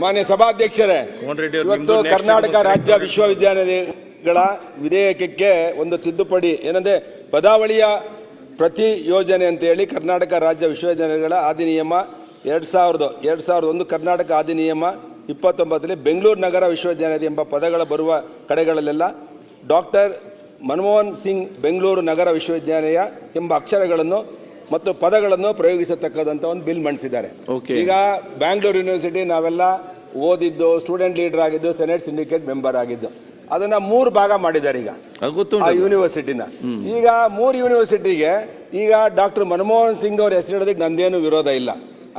ಮಾನ್ಯ ಸಭಾಧ್ಯಕ್ಷರೇ ಇವತ್ತು ಕರ್ನಾಟಕ ರಾಜ್ಯ ವಿಶ್ವವಿದ್ಯಾನಿಲಯಗಳ ವಿಧೇಯಕಕ್ಕೆ ಒಂದು ತಿದ್ದುಪಡಿ ಏನಂದ್ರೆ ಪದಾವಳಿಯ ಪ್ರತಿ ಯೋಜನೆ ಅಂತ ಹೇಳಿ ಕರ್ನಾಟಕ ರಾಜ್ಯ ವಿಶ್ವವಿದ್ಯಾನಿಲಯಗಳ ಅಧಿನಿಯಮ ಎರಡ್ ಸಾವಿರದ ಎರಡ್ ಸಾವಿರದ ಒಂದು ಕರ್ನಾಟಕ ಅಧಿನಿಯಮ ಇಪ್ಪತ್ತೊಂಬತ್ತರಲ್ಲಿ ಬೆಂಗಳೂರು ನಗರ ವಿಶ್ವವಿದ್ಯಾನಿಲಯ ಎಂಬ ಪದಗಳ ಬರುವ ಕಡೆಗಳಲ್ಲೆಲ್ಲ ಡಾಕ್ಟರ್ ಮನಮೋಹನ್ ಸಿಂಗ್ ಬೆಂಗಳೂರು ನಗರ ವಿಶ್ವವಿದ್ಯಾಲಯ ಎಂಬ ಅಕ್ಷರಗಳನ್ನು ಮತ್ತು ಪದಗಳನ್ನು ಪ್ರಯೋಗಿಸತಕ್ಕದಂತ ಒಂದು ಬಿಲ್ ಮಂಡಿಸಿದ್ದಾರೆ. ಈಗ ಬ್ಯಾಂಗ್ಳೂರ್ ಯೂನಿವರ್ಸಿಟಿ ನಾವೆಲ್ಲ ಓದಿದ್ದು ಸ್ಟೂಡೆಂಟ್ ಲೀಡರ್ ಆಗಿದ್ದು ಸೆನೆಟ್ ಸಿಂಡಿಕೇಟ್ ಮೆಂಬರ್ ಆಗಿದ್ದು ಅದನ್ನ ಮೂರು ಭಾಗ ಮಾಡಿದ್ದಾರೆ ಈಗ. ಆ ಯೂನಿವರ್ಸಿಟಿನ ಈಗ ಮೂರು ಯೂನಿವರ್ಸಿಟಿಗೆ ಈಗ ಡಾಕ್ಟರ್ ಮನಮೋಹನ್ ಸಿಂಗ್ ಅವ್ರ ಹೆಸರಿಡೋದಕ್ಕೆ ನಂದೇನು ವಿರೋಧ ಇಲ್ಲ.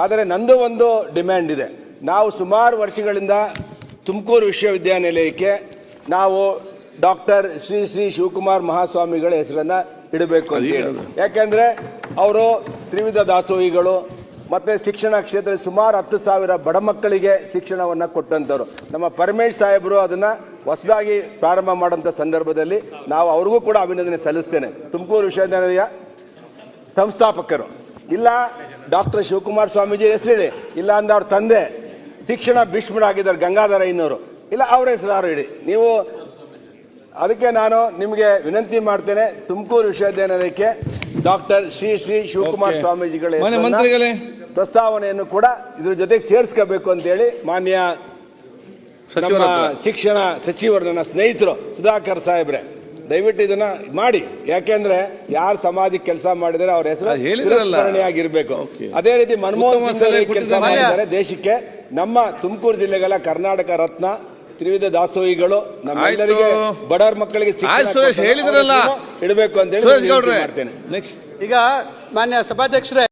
ಆದರೆ ನಂದು ಒಂದು ಡಿಮ್ಯಾಂಡ್ ಇದೆ. ನಾವು ಸುಮಾರು ವರ್ಷಗಳಿಂದ ತುಮಕೂರು ವಿಶ್ವವಿದ್ಯಾನಿಲಯಕ್ಕೆ ನಾವು ಡಾಕ್ಟರ್ ಶ್ರೀ ಶ್ರೀ ಶಿವಕುಮಾರ್ ಮಹಾಸ್ವಾಮಿಗಳ ಹೆಸರನ್ನ ಇಡಬೇಕು ಅಂತ ಹೇಳಿ. ಯಾಕಂದ್ರೆ ಅವರು ತ್ರಿವಿಧ ದಾಸೋಹಿಗಳು ಮತ್ತೆ ಶಿಕ್ಷಣ ಕ್ಷೇತ್ರದಲ್ಲಿ ಸುಮಾರು ಹತ್ತು ಸಾವಿರ ಬಡ ಮಕ್ಕಳಿಗೆ ಶಿಕ್ಷಣವನ್ನ ಕೊಟ್ಟಂಥವ್ರು ನಮ್ಮ ಪರಮೇಶ್ ಸಾಹೇಬರು ಅದನ್ನ ಹೊಸದಾಗಿ ಪ್ರಾರಂಭ ಮಾಡೋಂಥ ಸಂದರ್ಭದಲ್ಲಿ ನಾವು ಅವ್ರಿಗೂ ಕೂಡ ಅಭಿನಂದನೆ ಸಲ್ಲಿಸ್ತೇನೆ. ತುಮಕೂರು ವಿಶ್ವವಿದ್ಯಾಲಯ ಸಂಸ್ಥಾಪಕರು. ಇಲ್ಲ ಡಾಕ್ಟರ್ ಶಿವಕುಮಾರ್ ಸ್ವಾಮೀಜಿ ಹೆಸರಿಡಿ. ಇಲ್ಲ ಅಂದ್ರೆ ಅವ್ರ ತಂದೆ. ಶಿಕ್ಷಣ ಭೀಷ್ಮರಾಗಿದ್ದಾರೆ ಗಂಗಾಧರ ಇನ್ನೋರು. ಇಲ್ಲ ಅವ್ರ ಹೆಸರು ಇಡಿ? ನೀವು ಅದಕ್ಕೆ ನಾನು ನಿಮಗೆ ವಿನಂತಿ ಮಾಡ್ತೇನೆ ತುಮಕೂರು ವಿಶ್ವವಿದ್ಯಾನಿಲಯಕ್ಕೆ ಡಾಕ್ಟರ್ ಶ್ರೀ ಶ್ರೀ ಶಿವಕುಮಾರ್. ಸ್ವಾಮೀಜಿಗಳ. ಪ್ರಸ್ತಾವನೆಯನ್ನು ಕೂಡ ಇದ್ರ ಜೊತೆಗೆ ಸೇರಿಸ್ಕೋಬೇಕು ಅಂತೇಳಿ ಮಾನ್ಯ ನಮ್ಮ ಶಿಕ್ಷಣ ಸಚಿವರು ನನ್ನ ಸ್ನೇಹಿತರು ಸುಧಾಕರ್ ಸಾಹೇಬ್ರೆ ದಯವಿಟ್ಟು ಇದನ್ನ ಮಾಡಿ ಯಾಕೆಂದ್ರೆ ಯಾರು ಸಮಾಜಕ್ಕೆ ಕೆಲಸ ಮಾಡಿದರೆ ಅವ್ರ ಹೆಸರು ಅದು ಹೇಳಿದ್ರಲ್ಲ. ಆಗಿರ್ಬೇಕು ಅದೇ ರೀತಿ ಮನಮೋಹನ್ ಕೆಲಸ ಮಾಡಿದ್ದಾರೆ ದೇಶಕ್ಕೆ ನಮ್ಮ ತುಮಕೂರು ಜಿಲ್ಲೆಗಳ ಕರ್ನಾಟಕ ರತ್ನ ತ್ರಿವಿಧ ದಾಸೋಹಿಗಳು ನಮ್ಮೆಲ್ಲರಿಗೆ. ಬಡವರ ಮಕ್ಕಳಿಗೆ ಹೇಳಿದ್ರಲ್ಲ. ಇಡಬೇಕು ಅಂತ ಹೇಳಿ ಮಾಡ್ತೇನೆ ನೆಕ್ಸ್ಟ್ ಈಗ ಮಾನ್ಯ ಸಭಾಧ್ಯಕ್ಷರೇ